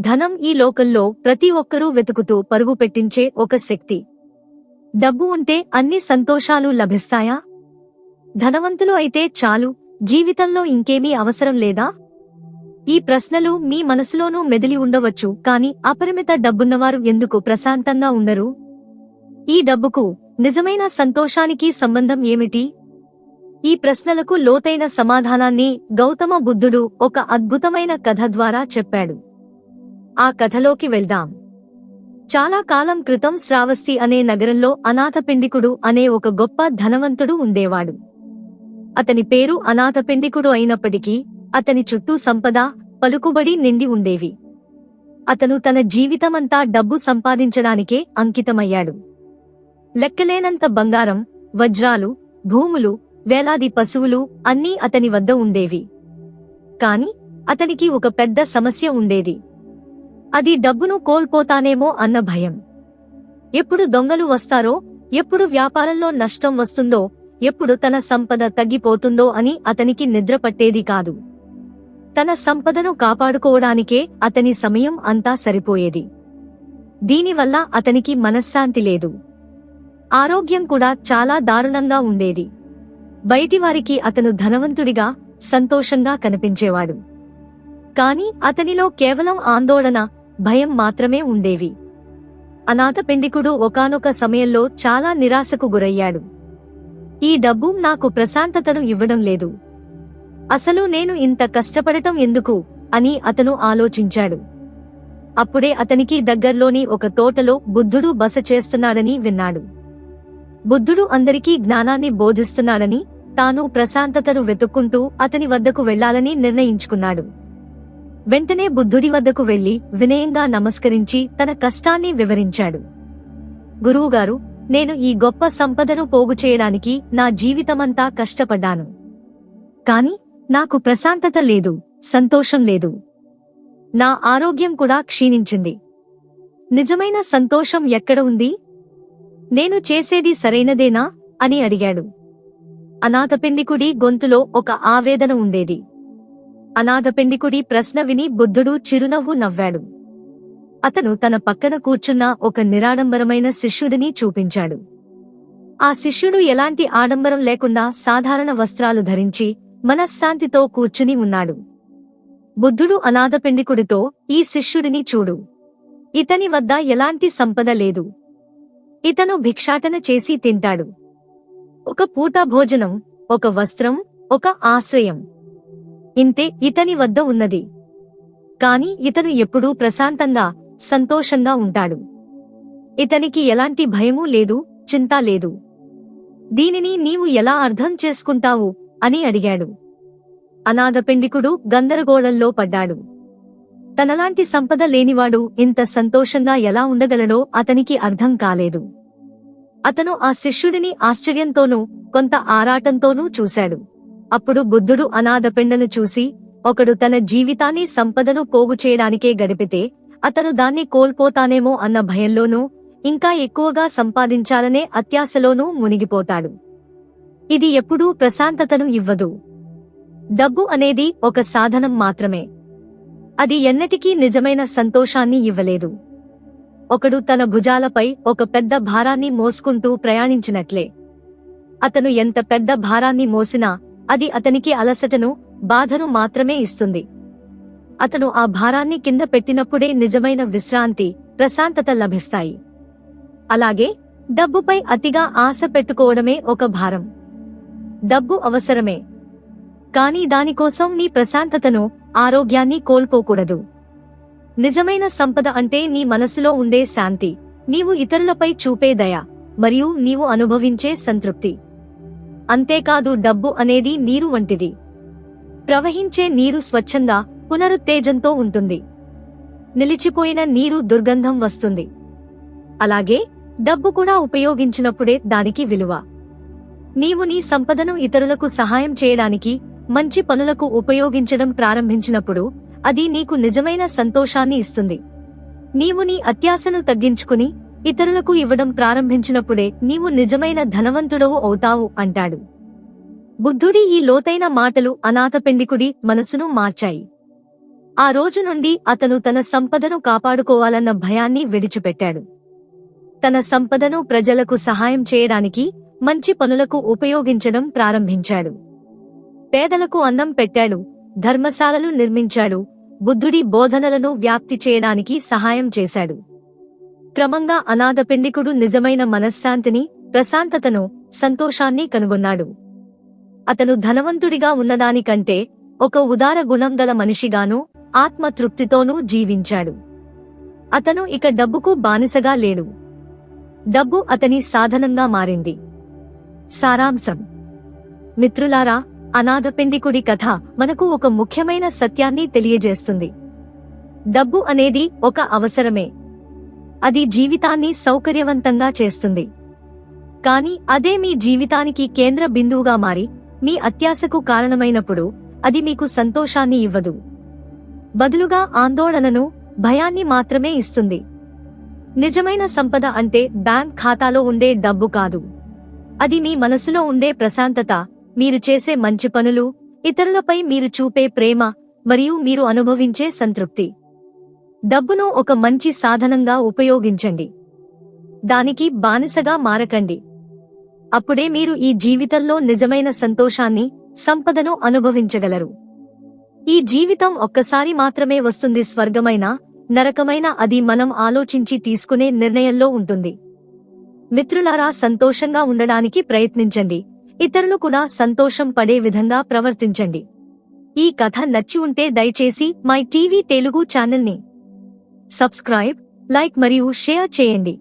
ధనం ఈ లోకంలో ప్రతి ఒక్కరూ వెతుకుతూ పరుగు పెట్టించే ఒక శక్తి. డబ్బు ఉంటే అన్ని సంతోషాలు లభిస్తాయా? ధనవంతులు అయితే చాలు. జీవితంలో ఇంకేమీ అవసరం లేదా? ఈ ప్రశ్నలు మీ మనసులోనూ మెదిలి ఉండవచ్చు కాని అపరిమిత డబ్బున్నవారు ఎందుకు ప్రశాంతంగా ఉండరు? ఈ డబ్బుకు నిజమైన సంతోషానికి సంబంధం ఏమిటి? ఈ ప్రశ్నలకు లోతైన సమాధానాన్ని గౌతమ బుద్ధుడు ఒక అద్భుతమైన కథ ద్వారా చెప్పాడు. ఆ కథలోకి వెళ్దాం. చాలా కాలం క్రితం శ్రావస్తి అనే నగరంలో అనాథపిండికుడు అనే ఒక గొప్ప ధనవంతుడు ఉండేవాడు. అతని పేరు అనాథపిండికుడు అయినప్పటికీ అతని చుట్టూ సంపద పలుకుబడి నిండి ఉండేవి. అతను తన జీవితమంతా డబ్బు సంపాదించడానికే అంకితమయ్యాడు. లెక్కలేనంత బంగారం వజ్రాలు భూములు వేలాది పశువులు అన్నీ అతని వద్ద ఉండేవి. కాని అతనికి ఒక పెద్ద సమస్య ఉండేది. అది డబ్బును కోల్పోతానేమో అన్న భయం. ఎప్పుడు దొంగలు వస్తారో ఎప్పుడు వ్యాపారంలో నష్టం వస్తుందో ఎప్పుడు తన సంపద తగ్గిపోతుందో అని అతనికి నిద్ర పట్టేది కాదు. తన సంపదను కాపాడుకోవడానికే అతని సమయం అంతా సరిపోయేది. దీనివల్ల అతనికి మనశ్శాంతి లేదు. ఆరోగ్యం కూడా చాలా దారుణంగా ఉండేది. బయటివారికి అతను ధనవంతుడిగా సంతోషంగా కనిపించేవాడు. కాని అతనిలో కేవలం ఆందోళన భయం మాత్రమే ఉండేవి. అనాథపెండికుడు ఒకనొక ఒకానొక సమయంలో చాలా నిరాశకు గురయ్యాడు. ఈ డబ్బు నాకు ప్రశాంతతను ఇవ్వడం లేదు. అసలు నేను ఇంత కష్టపడటం ఎందుకు? అని అతను ఆలోచించాడు. అప్పుడే అతనికి దగ్గర్లోని ఒక తోటలో బుద్ధుడు బస చేస్తున్నాడని విన్నాడు. బుద్ధుడు అందరికీ జ్ఞానాన్ని బోధిస్తున్నాడని తాను ప్రశాంతతను వెతుక్కుంటూ అతని వద్దకు వెళ్ళాలని నిర్ణయించుకున్నాడు. వెంటనే బుద్ధుడి వద్దకు వెళ్ళి వినయంగా నమస్కరించి తన కష్టాన్ని వివరించాడు. గురువుగారు నేను ఈ గొప్ప సంపదను పోగు చేయడానికి నా జీవితమంతా కష్టపడ్డాను. కాని నాకు ప్రశాంతత లేదు సంతోషం లేదు. నా ఆరోగ్యం కూడా క్షీణించింది. నిజమైన సంతోషం ఎక్కడ ఉంది? నేను చేసేది సరైనదేనా? అని అడిగాడు. అనాథపిండికుడి గొంతులో ఒక ఆవేదన ఉండేది. అనాథపెండికుడి ప్రశ్న విని బుద్ధుడు చిరునవ్వు నవ్వాడు. అతను తన పక్కన కూర్చున్న ఒక నిరాడంబరమైన శిష్యుడిని చూపించాడు. ఆ శిష్యుడు ఎలాంటి ఆడంబరం లేకుండా సాధారణ వస్త్రాలు ధరించి మనశ్శాంతితో కూర్చుని ఉన్నాడు. బుద్ధుడు అనాథపెండికుడితో ఈ శిష్యుడిని చూడు. ఇతని వద్ద ఎలాంటి సంపద లేదు. ఇతను భిక్షాటన చేసి తింటాడు. ఒక పూట భోజనం ఒక వస్త్రం ఒక ఆశ్రయం. ఇంతే ఇతని వద్ద ఉన్నది. కాని ఇతను ఎప్పుడూ ప్రశాంతంగా సంతోషంగా ఉంటాడు. ఇతనికి ఎలాంటి భయమూ లేదు చింతా లేదు. దీనిని నీవు ఎలా అర్థం చేసుకుంటావు? అని అడిగాడు. అనాథపెండికుడు గందరగోళంలో పడ్డాడు. తనలాంటి సంపద లేనివాడు ఇంత సంతోషంగా ఎలా ఉండగలడో అతనికి అర్థం కాలేదు. అతను ఆ శిష్యుడిని ఆశ్చర్యంతోనూ కొంత ఆరాటంతోనూ చూశాడు. అప్పుడు బుద్ధుడు అనాథపిండను చూసి ఒకడు తన జీవితాన్ని సంపదను పోగు చేయడానికే గడిపితే అతను దాన్ని కోల్పోతానేమో అన్న భయంలోనూ ఇంకా ఎక్కువగా సంపాదించాలనే అత్యాశలోనూ మునిగిపోతాడు. ఇది ఎప్పుడూ ప్రశాంతతను ఇవ్వదు. డబ్బు అనేది ఒక సాధనం మాత్రమే. అది ఎన్నటికీ నిజమైన సంతోషాన్ని ఇవ్వలేదు. ఒకడు తన భుజాలపై ఒక పెద్ద భారాన్ని మోసుకుంటూ ప్రయాణించినట్లే. అతను ఎంత పెద్ద భారాన్ని మోసినా అది అతనికి అలసటను బాధను మాత్రమే ఇస్తుంది. అతను ఆ భారాన్ని కింద పెట్టినప్పుడే నిజమైన విశ్రాంతి ప్రశాంతత లభిస్తాయి. అలాగే డబ్బుపై అతిగా ఆశ పెట్టుకోవడమే ఒక భారం. డబ్బు అవసరమే. కానీ దానికోసం నీ ప్రశాంతతను ఆరోగ్యాన్ని కోల్పోకూడదు. నిజమైన సంపద అంటే నీ మనసులో ఉండే శాంతి నీవు ఇతరులపై చూపే దయ మరియు నీవు అనుభవించే సంతృప్తి. అంతేకాదు డబ్బు అనేది నీరు వంటిది. ప్రవహించే నీరు స్వచ్ఛంగా పునరుత్తేజంతో ఉంటుంది. నిలిచిపోయిన నీరు దుర్గంధం వస్తుంది. అలాగే డబ్బు కూడా ఉపయోగించినప్పుడే దానికి విలువ. నీవు నీ సంపదను ఇతరులకు సహాయం చేయడానికి మంచి పనులకు ఉపయోగించడం ప్రారంభించినప్పుడు అది నీకు నిజమైన సంతోషాన్ని ఇస్తుంది. నీవు నీ అత్యాశను తగ్గించుకుని ఇతరులకు ఇవ్వడం ప్రారంభించినప్పుడే నీవు నిజమైన ధనవంతుడవు అవుతావు అంటాడు. బుద్ధుడి ఈ లోతైన మాటలు అనాథపెండికుడి మనసును మార్చాయి. ఆ రోజు నుండి అతను తన సంపదను కాపాడుకోవాలన్న భయాన్ని విడిచిపెట్టాడు. తన సంపదను ప్రజలకు సహాయం చేయడానికి మంచి పనులకు ఉపయోగించడం ప్రారంభించాడు. పేదలకు అన్నం పెట్టాడు ధర్మశాలలు నిర్మించాడు బుద్ధుడి బోధనలను వ్యాప్తి చేయడానికి సహాయం చేశాడు. క్రమంగా అనాథ పెండికుడు నిజమైన మనశ్శాంతిని ప్రశాంతతను సంతోషాన్ని కనుగొన్నాడు. అతను ధనవంతుడిగా ఉన్నదానికంటే ఒక ఉదార గుణం గల మనిషిగానూ ఆత్మతృప్తితోనూ జీవించాడు. అతను ఇక డబ్బుకు బానిసగా లేడు. డబ్బు అతని సాధనంగా మారింది. సారాంశం. మిత్రులారా అనాథ పెండికుడి కథ మనకు ఒక ముఖ్యమైన సత్యాన్ని తెలియజేస్తుంది. డబ్బు అనేది ఒక అవసరమే. అది జీవితాన్ని సౌకర్యవంతంగా చేస్తుంది. కానీ అదే మీ జీవితానికి కేంద్ర బిందువుగా మారి మీ అత్యాశకు కారణమైనప్పుడు అది మీకు సంతోషాన్ని ఇవ్వదు. బదులుగా ఆందోళనను భయాన్ని మాత్రమే ఇస్తుంది. నిజమైన సంపద అంటే బ్యాంక్ ఖాతాలో ఉండే డబ్బు కాదు. అది మీ మనసులో ఉండే ప్రశాంతత మీరు చేసే మంచి పనులు ఇతరులపై మీరు చూపే ప్రేమ మరియు మీరు అనుభవించే సంతృప్తి. డబ్బును ఒక మంచి సాధనంగా ఉపయోగించండి. దానికి బానిసగా మారకండి. అప్పుడే మీరు ఈ జీవితంలో నిజమైన సంతోషాన్ని సంపదను అనుభవించగలరు. ఈ జీవితం ఒక్కసారి మాత్రమే వస్తుంది స్వర్గమైన నరకమైన అది మనం ఆలోచించి తీసుకునే నిర్ణయంలో ఉంటుంది. మిత్రులారా సంతోషంగా ఉండడానికి ప్రయత్నించండి. ఇతరులు కూడా సంతోషం పడే విధంగా ప్రవర్తించండి. ఈ కథ నచ్చి ఉంటే దయచేసి మై టీవీ తెలుగు ఛానల్ని సబ్స్క్రైబ్ లైక్ మరియు షేర్ చేయండి.